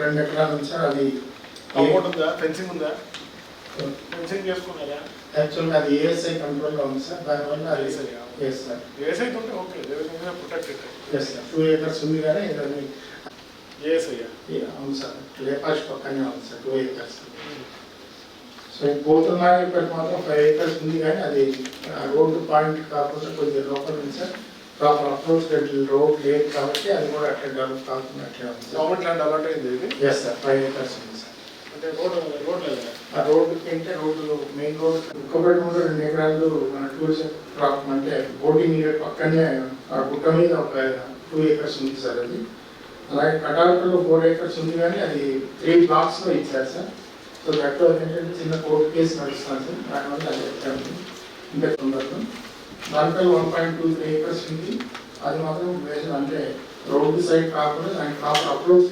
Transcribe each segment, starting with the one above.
రెండు ఎకరాలు ఉంది సార్ అది ఉందా? ఫెన్సింగ్ ఉందా? ఫెన్సింగ్ చేసుకున్నారా? యాక్చువల్గా అది ఏఎస్ఐ కంట్రోల్లో ఉంది సార్ దానివల్ల అది. ఎస్ సార్ ఏసై ఉంటే okay protected yes sir two acres ఉంది కానీ దాన్ని ఏసై అవును సార్. లేపాష్ పక్కనే ఉంది సార్ టూ ఏకర్స్ సో పోతున్నాయి ఇప్పటి మాత్రం ఫైవ్ ఏకర్స్ ఉంది కానీ అది రోడ్డు పాయింట్ కాకుండా కొద్దిగా లోపల ఉంది సార్. ప్రాపర్ అప్రోచ్ రోడ్ లేదు కాబట్టి అది కూడా అట్లా డెవలప్ ఉంది. గవర్నమెంట్ ల్యాండ్ అలాట్ ఇది? ఎస్ సార్ ఫైవ్ ఏకర్స్ ఉంది సార్ అంటే రోడ్ రోడ్ లేదా ఆ రోడ్డుకి అంటే రోడ్డు మెయిన్ రోడ్ ఇంకొకటి ముందు రెండు ఎకరాలు మన టూరిజం క్రాప్ అంటే బోటింగ్ పక్కనే ఆ గుట్ట మీద ఒక టూ ఏకర్స్ ఉంది సార్ అది. అలాగే కటాలపల్లిలో ఫోర్ ఏకర్స్ ఉంది కానీ అది త్రీ బ్లాక్స్లో ఇచ్చారు సార్ సో దట్ ఏంటంటే చిన్న కోర్టు కేసు నడుస్తుంది సార్ దానివల్ల అది ఇంకా తొందరలో దాంట్లో one point two three acres ఉంది. అది మాత్రం వేసిన అంటే రోడ్డు సైడ్ కాకుండా దానికి ప్రాపర్ అప్రోచ్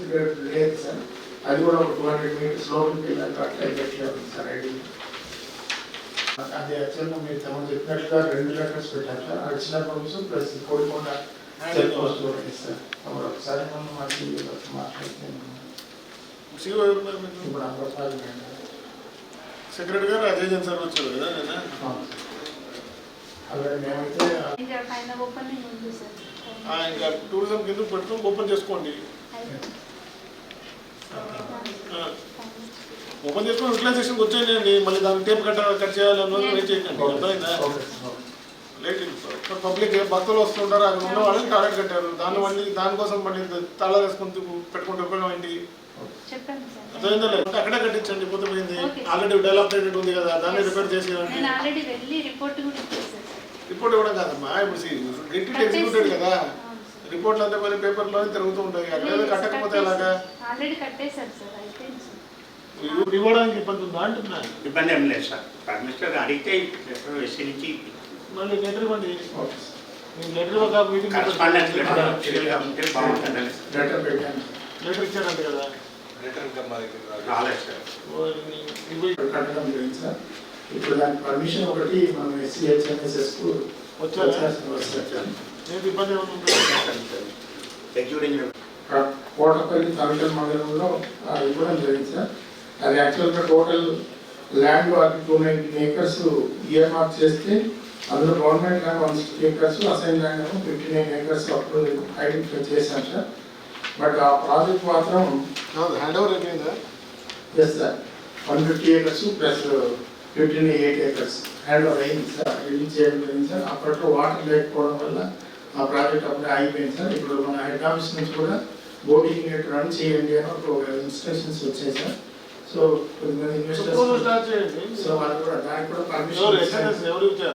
లేదు సార్ అది కూడా ఒక టూ హండ్రెడ్ మీటర్స్ లోపలికి వెళ్ళాక అట్లా గట్టిగా ఉంది సార్ ఐడి అది యాక్చువల్గా మీరు తమ చెప్పినట్లుగా రెండు లెటర్స్ పెట్టారు sir additional pumps plus Kodikonda check post కూడా ఇస్తారు అప్పుడు ఒకసారి మనం మాకు మాట్లాడితే ఇప్పుడు అమృతాలు సెక్రటరీ గారు అజయ్ జన్ సార్ వచ్చారు కదా మేమైతే ఇంకా పైన ఓపెనింగ్ ఉంది సార్. ఆ, ఇంకా టూరిజం కింద పెట్టుకుని ఓపెన్ చేసుకోండి. ఓపెన్ చేసుకుని యూటిలైజేషన్కి వచ్చేయండి. మళ్ళీ దాని టేప్ కట్ కట్ చేయాలన్నది వెయిట్ చేయకండి అర్థమైందా? ఓకే సార్ లేట్ పబ్లిక్ భక్తులు వస్తుంటారు అక్కడ ఉన్న వాళ్ళని టాయిలెట్ కట్టారు. దాన్ని మళ్ళీ దానికోసం మళ్ళీ తాళాలు వేసుకుంటూ పెట్టుకుంటే ఉపయోగం ఏంటి చెప్పండి సార్. అర్థమైందా లేదు? అక్కడే కట్టించండి పోతే పోయింది. ఆల్రెడీ డెవలప్మెంట్ ఉంది కదా దాన్ని రిపేర్ చేసేయండి నేను ఆల్రెడీ వెళ్ళి రిపోర్ట్ కూడా ఇచ్చేసాను సార్ రిపోర్ట్ ఇవ్వడం కాదమ్మా. ఇప్పుడు ఎగ్జిక్యూటెడ్ కదా. రిపోర్ట్లు అంతా మళ్ళీ పేపర్లోనే తిరుగుతూ ఉంటాయి. అక్కడ కట్టకపోతే ఎలాగా? ఇవ్వడానికి ఇబ్బంది ఉందా అంటున్నా? ఇబ్బంది ఏం లేదు సార్. పర్మిషన్ అడిగితే నుంచి మళ్ళీ లెటర్ ఇవ్వండి. లెటర్ ఒక మీటింగ్ లెటర్ ఉంటే బాగుంటుందని లెటర్ లెటర్ ఇచ్చారంట కదా. రాలేదు. సార్. సార్ ఇప్పుడు దానికి పర్మిషన్ ఒకటి మనం? ఎగ్జిక్యూటివ్ ఇంజనీర్ కోటపల్లి తమిళ మండలంలో ఆ, ఇవ్వడం జరిగింది సార్. అది యాక్చువల్గా టోటల్ ల్యాండ్ వాళ్ళకి two nineteen acres year mark చేస్తే అందులో government land one sixty acres assign land ఏమో ఫిఫ్టీ నైన్ ఏకర్స్ అప్పుడు ఐడెంటిఫై చేశాం సార్. బట్ ఆ ప్రాజెక్ట్ మాత్రం హ్యాండ్ ఓవర్ అయిపోయిందా? Yes sir one fifty acres plus fifteen eight acres hand over అయింది sir release చేయడం జరిగింది సార్ అప్పట్లో వాటర్ లేకపోవడం వల్ల ఆ ప్రాజెక్ట్ అప్పుడే ఆగిపోయింది సార్ ఇప్పుడు మన హెడ్ ఆఫీస్ నుంచి కూడా బోటింగ్ యూనిట్ రన్ చేయండి అని ఒక ఇన్స్ట్రక్షన్స్ వచ్చాయి sir so proposal investors so వాళ్ళు కూడా దానికి కూడా పర్మిషన్